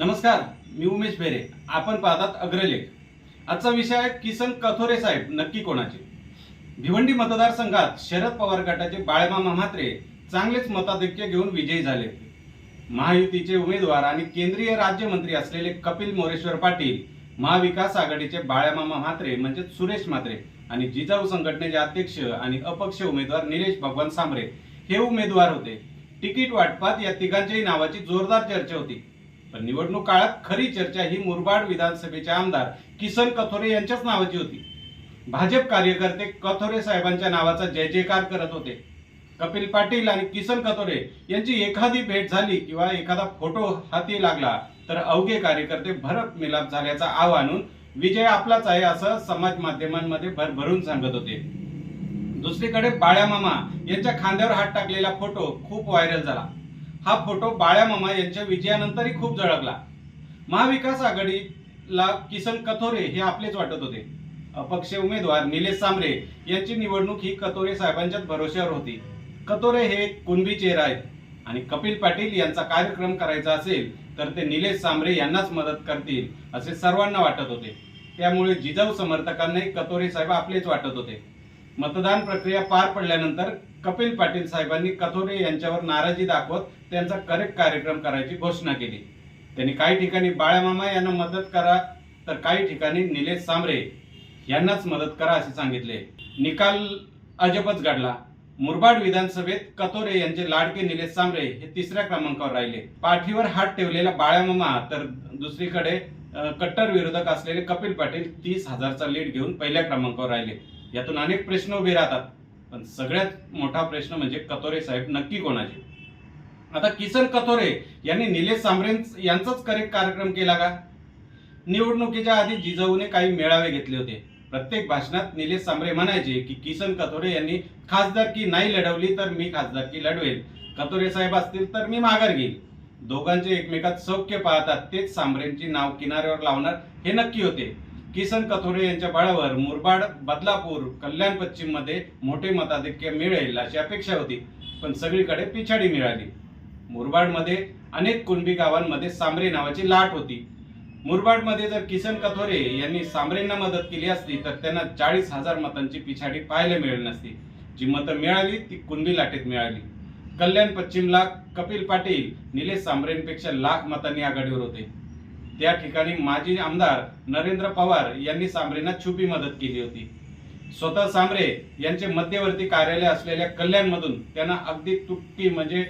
नमस्कार मी उमेश भेरे. आपण पाहतात अग्रलेख. आजचा विषय आहे किसन कथोरे साहेब नक्की कोणाचे? भिवंडी मतदारसंघात शरद पवार गटाचे बाळमामा म्हात्रे चांगलेच मताधिक्य घेऊन विजयी झाले. महायुतीचे उमेदवार आणि केंद्रीय राज्यमंत्री असलेले कपिल मोरेश्वर पाटील महाविकास आघाडीचे बाळ्यामामा म्हात्रे म्हणजे सुरेश म्हात्रे आणि जिजाऊ संघटनेचे अध्यक्ष आणि अपक्ष उमेदवार निलेश भगवान सांबरे हे उमेदवार होते. तिकीट वाटपात या तिघांच्याही नावाची जोरदार चर्चा होती. पण निवडणूक काळात खरी चर्चा ही मुरबाड विधानसभेचे आमदार किसन कथोरे यांच्याच नावाची होती. भाजप कार्यकर्ते कथोरे साहेबांच्या नावाचा जय जयकार करत होते. कपिल पाटील आणि किसन कथोरे यांची एखादी भेट झाली किंवा एखादा फोटो हाती लागला तर अवघे कार्यकर्ते भरत मिलाप झाल्याचा आव आणून विजय आपलाच आहे असं समाज माध्यमांमध्ये भरभरून सांगत होते. दुसरीकडे बाळ्यामामा यांच्या खांद्यावर हात टाकलेला फोटो खूप व्हायरल झाला. हा फोटो बाळ्यामामा यांच्या विजयानंतरही खूप झळकला. महाविकास आघाडीला किसन कथोरे हे आपलेच वाटत होते. अपक्ष उमेदवार निलेश सांबरे यांची निवडणूक ही कथोरे साहेबांच्याच भरोश्यावर होती. कथोरे हे एक कुणबी चेहरा आहेत. आणि कपिल पाटील यांचा कार्यक्रम करायचा असेल तर ते निलेश सांबरे यांनाच मदत करतील असे सर्वांना वाटत होते. त्यामुळे जिजाऊ समर्थकांनाही कथोरे साहेब आपलेच वाटत होते. मतदान प्रक्रिया पार पडल्यानंतर कपिल पाटील साहेबांनी कथोरे यांच्यावर नाराजी दाखवत त्यांचा करेक्ट कार्यक्रम करायची घोषणा केली. त्यांनी काही ठिकाणी बाळ्यामामा यांना मदत करा तर काही ठिकाणी निलेश सांबरे यांनाच मदत करा असे सांगितले. निकाल अजबच घडला मुरबाड विधानसभेत कथोरे यांचे लाडके निलेश सांबरे हे तिसऱ्या क्रमांकावर राहिले. पाठीवर हात ठेवलेला बाळ्यामामा तर दुसरीकडे कट्टर विरोधक असलेले कपिल पाटील तीस हजारचा लीड घेऊन पहिल्या क्रमांकावर राहिले. यातून अनेक प्रश्न उभे राहतात पण सगळ्यात मोठा प्रश्न म्हणजे कतोरे साहेब नक्की कोणाचे? आता किसन कथोरे यांनी निलेश सांबरे यांचाच करेक्ट कार्यक्रम केला का? निवडणुकीच्या आधी जिजाऊने काही मेळावे घेतले होते. प्रत्येक भाषणात निलेश सांबरे म्हणायचे की किसन कथोरे यांनी खासदारकी नाही लढवली तर मी खासदारकी लढवेल. कतोरे साहेब असतील तर मी माघार घेईल. दोघांचे एकमेकात सौख्य पाहतात तेच सांबरेंची नाव किनाऱ्यावर लावणार हे नक्की होते. किसन कथोरे यांच्या बळावर मुरबाड बदलापूर कल्याण पश्चिममध्ये मोठे मताधिक्य मिळेल अशी अपेक्षा होती पण सगळीकडे पिछाडी मिळाली. मुरबाडमध्ये अनेक कुणबी गावांमध्ये सांबरे नावाची लाट होती. मुरबाडमध्ये जर किसन कथोरे यांनी सांबरेंना मदत केली असती तर त्यांना चाळीस हजार मतांची पिछाडी पाहायला मिळेल नसती. जी मतं मिळाली ती कुणबी लाटेत मिळाली. कल्याण पश्चिमला कपिल पाटील निलेश सांबरेंपेक्षा लाख मतांनी आघाडीवर होते. त्या ठिकाणी माजी आमदार नरेंद्र पवार यांनी सांबरेंना छुपी मदत केली होती. स्वतः सांबरे यांचे मध्यवर्ती कार्यालय असलेल्या कल्याणमधून त्यांना अगदी तुटकी म्हणजे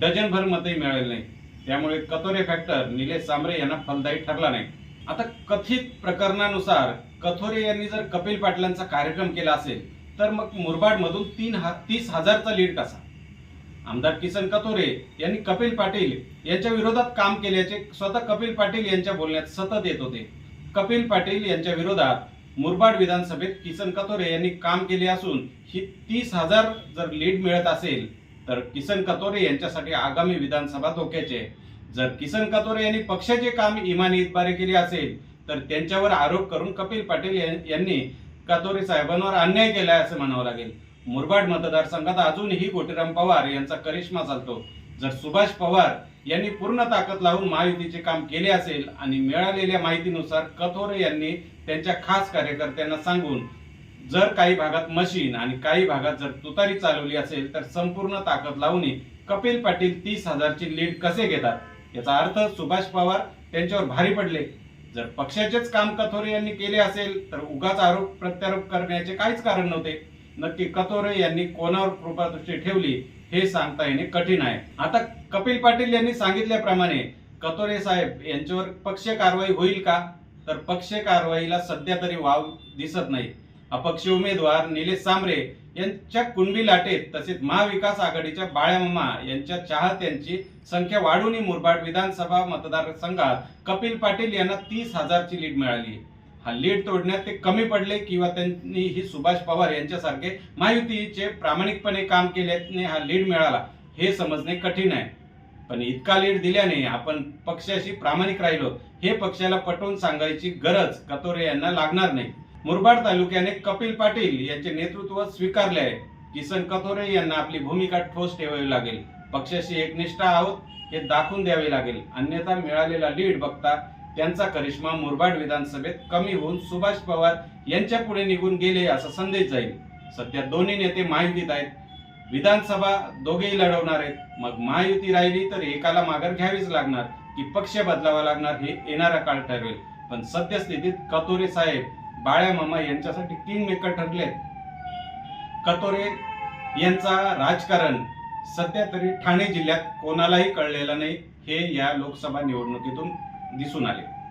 डझनभर मतही मिळाले नाही. त्यामुळे कतोरे फॅक्टर निलेश सांबरे यांना फलदायी ठरला नाही. आता कथित प्रकरणानुसार कथोरे यांनी जर कपिल पाटलांचा कार्यक्रम केला असेल तर मग मुरबाड मधून तीन हा तीस हजारचा लीड कसा? आमदार किसन कतोरे यांनी कपिल पाटील यांच्या विरोधात काम केल्याचे स्वतः कपिल पाटील यांच्या बोलण्यात सतत येत होते. कपिल पाटील यांच्या विरोधात मुरबाड विधानसभेत किसन कतोरे यांनी काम केले असून ही तीस हजार जर लीड मिळत असेल तर किसन कतोरे यांच्यासाठी आगामी विधानसभा धोक्याचे जर किसन कतोरे यांनी पक्षाचे काम इमानी इतबारे केले असेल तर त्यांच्यावर आरोप करून कपिल पाटील यांनी कतोरे साहेबांवर अन्याय केला असं म्हणावं लागेल. मुरबाड मतदारसंघात अजूनही गोटीराम पवार यांचा करिश्मा चालतो. जर सुभाष पवार यांनी पूर्ण ताकद लावून महायुतीचे काम केले असेल आणि मिळालेल्या माहितीनुसार कथोरे यांनी त्यांच्या खास कार्यकर्त्यांना सांगून जर काही भागात मशीन आणि काही भागात जर तुतारी चालवली असेल तर संपूर्ण ताकद लावूनही कपिल पाटील तीस हजारची लीड कसे घेतात? याचा अर्थ सुभाष पवार त्यांच्यावर भारी पडले. जर पक्षाचेच काम कथोरे यांनी केले असेल तर उगाच आरोप प्रत्यारोप करण्याचे काहीच कारण नव्हते. नक्की कतोरे यांनी कोणावर कृपादृष्टी ठेवली हे सांगता येणे कठीण आहे. आता कपिल पाटील यांनी सांगितल्याप्रमाणे कतोरे साहेब यांच्यावर पक्ष कारवाई होईल का? तर पक्ष कारवाईला सध्या तरी वाव दिसत नाही. अपक्ष उमेदवार निलेश सांबरे यांच्या कुणबी लाटेत तसेच महाविकास आघाडीच्या बाळ्यामामा यांच्या चाहत्यांची संख्या वाढून मुरबाड विधानसभा मतदारसंघात कपिल पाटील यांना तीस हजारची लीड मिळाली. लीड तोडण्यात ते कमी पडले किंवा त्यांनी ही सुभाष पवार यांच्यासारखे महायुतीचे प्रामाणिकपणे काम केल्याने हा लीड मिळाला हे समजणे कठीण आहे. पण इतका लीड दिल्याने आपण पक्षाशी प्रामाणिक राहिलो हे पक्षाला पटवून सांगायची गरज कतोरे यांना लागणार नाही. मुरबाड तालुक्याने कपिल पाटील यांचे नेतृत्व स्वीकारले आहे. किसन कथोरे यांना आपली भूमिका ठोस ठेवावी लागेल. पक्षाशी एकनिष्ठ आहोत हे दाखवून द्यावे लागेल. अन्यथा मिळालेला लीड बघता त्यांचा करिश्मा मुरबाड विधानसभेत कमी होऊन सुभाष पवार यांच्या पुढे निघून गेले असा संदेश जाईल. सध्या दोन्ही नेते महायुतीत आहेत. विधानसभा दोघेही लढवणार आहेत. मग महायुती राहिली तर एकाला माघार घ्यावीच लागणार की पक्ष बदलावा लागणार हे येणारा काळ ठरवेल पण सद्यस्थितीत कतोरे साहेब बाळ्या मामा यांच्यासाठी किंग मेकर ठरले कतोरे यांचा राजकारण सध्या तरी ठाणे जिल्ह्यात कोणालाही कळलेलं नाही. हे या लोकसभा निवडणुकीतून दिसून आले.